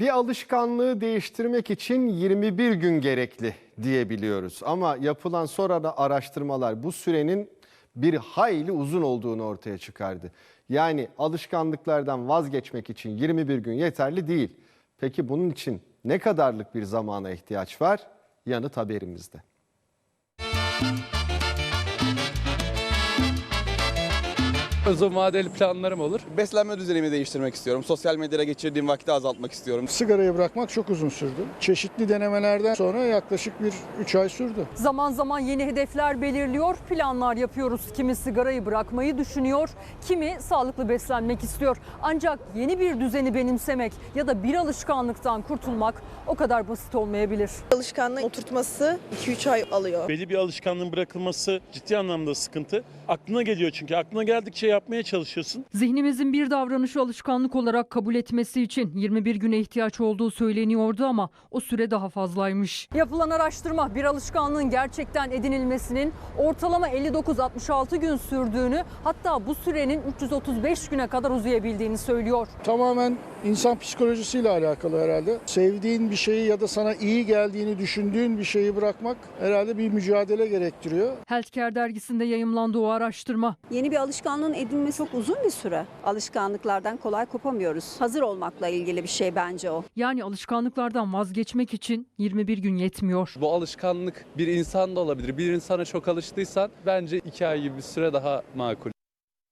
Bir alışkanlığı değiştirmek için 21 gün gerekli diyebiliyoruz. Ama yapılan sonra araştırmalar bu sürenin bir hayli uzun olduğunu ortaya çıkardı. Yani alışkanlıklardan vazgeçmek için 21 gün yeterli değil. Peki bunun için ne kadarlık bir zamana ihtiyaç var? Yanıt haberimizde. Uzun vadeli planlarım olur. Beslenme düzenimi değiştirmek istiyorum. Sosyal medyada geçirdiğim vakti azaltmak istiyorum. Sigarayı bırakmak çok uzun sürdü. Çeşitli denemelerden sonra yaklaşık bir 3 ay sürdü. Zaman zaman yeni hedefler belirliyor, planlar yapıyoruz. Kimi sigarayı bırakmayı düşünüyor, kimi sağlıklı beslenmek istiyor. Ancak yeni bir düzeni benimsemek ya da bir alışkanlıktan kurtulmak o kadar basit olmayabilir. alışkanlığı oturtması 2-3 ay alıyor. belli bir alışkanlığın bırakılması ciddi anlamda sıkıntı. Aklına geliyor çünkü aklına geldikçe yapmaya çalışıyorsun. Zihnimizin bir davranışı alışkanlık olarak kabul etmesi için 21 güne ihtiyaç olduğu söyleniyordu ama o süre daha fazlaymış. Yapılan araştırma bir alışkanlığın gerçekten edinilmesinin ortalama 59-66 gün sürdüğünü hatta bu sürenin 335 güne kadar uzayabildiğini söylüyor. Tamamen insan psikolojisiyle alakalı herhalde. Sevdiğin bir şeyi ya da sana iyi geldiğini düşündüğün bir şeyi bırakmak herhalde bir mücadele gerektiriyor. Healthcare dergisinde yayımlandı o araştırma. Yeni bir alışkanlığın edinmesi çok uzun bir süre. Alışkanlıklardan kolay kopamıyoruz. Hazır olmakla ilgili bir şey bence o. Yani alışkanlıklardan vazgeçmek için 21 gün yetmiyor. Bu alışkanlık bir insan da olabilir. Bir insana çok alıştıysan bence iki ay gibi bir süre daha makul.